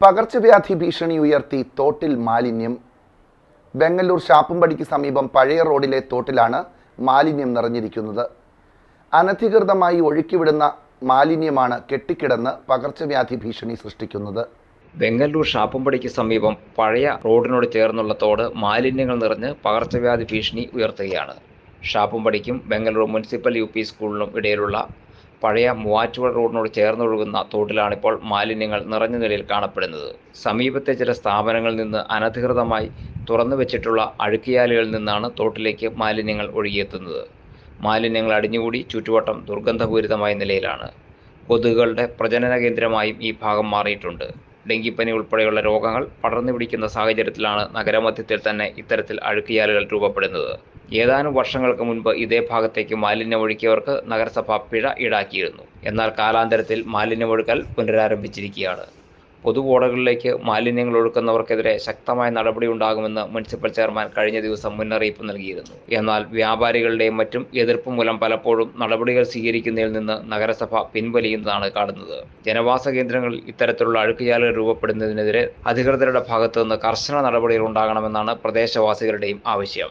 പകർച്ചവ്യാധി ഭീഷണി ഉയർത്തി തോട്ടിൽ മാലിന്യം. ബംഗളൂർ ഷാപ്പുംപടിക്ക് സമീപം പഴയ റോഡിലെ തോട്ടിലാണ് മാലിന്യം നിറഞ്ഞിരിക്കുന്നത്. അനധികൃതമായി ഒഴുക്കിവിടുന്ന മാലിന്യമാണ് കെട്ടിക്കിടന്ന് പകർച്ചവ്യാധി ഭീഷണി സൃഷ്ടിക്കുന്നത്. ബംഗളൂർ ഷാപ്പുംപടിക്ക് സമീപം പഴയ റോഡിനോട് ചേർന്നുള്ള തോട് മാലിന്യങ്ങൾ നിറഞ്ഞ് പകർച്ചവ്യാധി ഭീഷണി ഉയർത്തുകയാണ്. ഷാപ്പുംപടിക്കും ബംഗളൂർ മുനിസിപ്പൽ യു സ്കൂളിനും ഇടയിലുള്ള പഴയ മൂവാറ്റുപുഴ റോഡിനോട് ചേർന്നൊഴുകുന്ന തോട്ടിലാണിപ്പോൾ മാലിന്യങ്ങൾ നിറഞ്ഞ നിലയിൽ കാണപ്പെടുന്നത്. സമീപത്തെ ചില സ്ഥാപനങ്ങളിൽ നിന്ന് അനധികൃതമായി തുറന്നു വെച്ചിട്ടുള്ള അഴുക്കിയാലുകളിൽ നിന്നാണ് തോട്ടിലേക്ക് മാലിന്യങ്ങൾ ഒഴുകിയെത്തുന്നത്. മാലിന്യങ്ങൾ അടിഞ്ഞുകൂടി ചുറ്റുവട്ടം ദുർഗന്ധപൂരിതമായ നിലയിലാണ്. കൊതുകുകളുടെ പ്രജനന കേന്ദ്രമായും ഈ ഭാഗം മാറിയിട്ടുണ്ട്. ഡെങ്കിപ്പനി ഉൾപ്പെടെയുള്ള രോഗങ്ങൾ പടർന്നു പിടിക്കുന്ന സാഹചര്യത്തിലാണ് നഗരമധ്യത്തിൽ തന്നെ ഇത്തരത്തിൽ അഴുക്കിയാലുകൾ രൂപപ്പെടുന്നത്. ഏതാനും വർഷങ്ങൾക്ക് മുൻപ് ഇതേ ഭാഗത്തേക്ക് മാലിന്യം ഒഴുക്കിയവർക്ക് നഗരസഭ പിഴ ഈടാക്കിയിരുന്നു. എന്നാൽ കാലാന്തരത്തിൽ മാലിന്യമൊഴുക്കൽ പുനരാരംഭിച്ചിരിക്കുകയാണ്. പൊതുവോടകളിലേക്ക് മാലിന്യങ്ങൾ ഒഴുക്കുന്നവർക്കെതിരെ ശക്തമായ നടപടി ഉണ്ടാകുമെന്ന് മുനിസിപ്പൽ ചെയർമാൻ കഴിഞ്ഞ ദിവസം മുന്നറിയിപ്പ് നൽകിയിരുന്നു. എന്നാൽ വ്യാപാരികളുടെയും മറ്റും എതിർപ്പ് മൂലം പലപ്പോഴും നടപടികൾ സ്വീകരിക്കുന്നതിൽ നിന്ന് നഗരസഭ പിൻവലിയുന്നതാണ് കാണുന്നത്. ജനവാസ കേന്ദ്രങ്ങളിൽ ഇത്തരത്തിലുള്ള അഴുക്കുചാലുകൾ രൂപപ്പെടുന്നതിനെതിരെ അധികൃതരുടെ ഭാഗത്തുനിന്ന് കർശന നടപടികൾ ഉണ്ടാകണമെന്നാണ് പ്രദേശവാസികളുടെയും ആവശ്യം.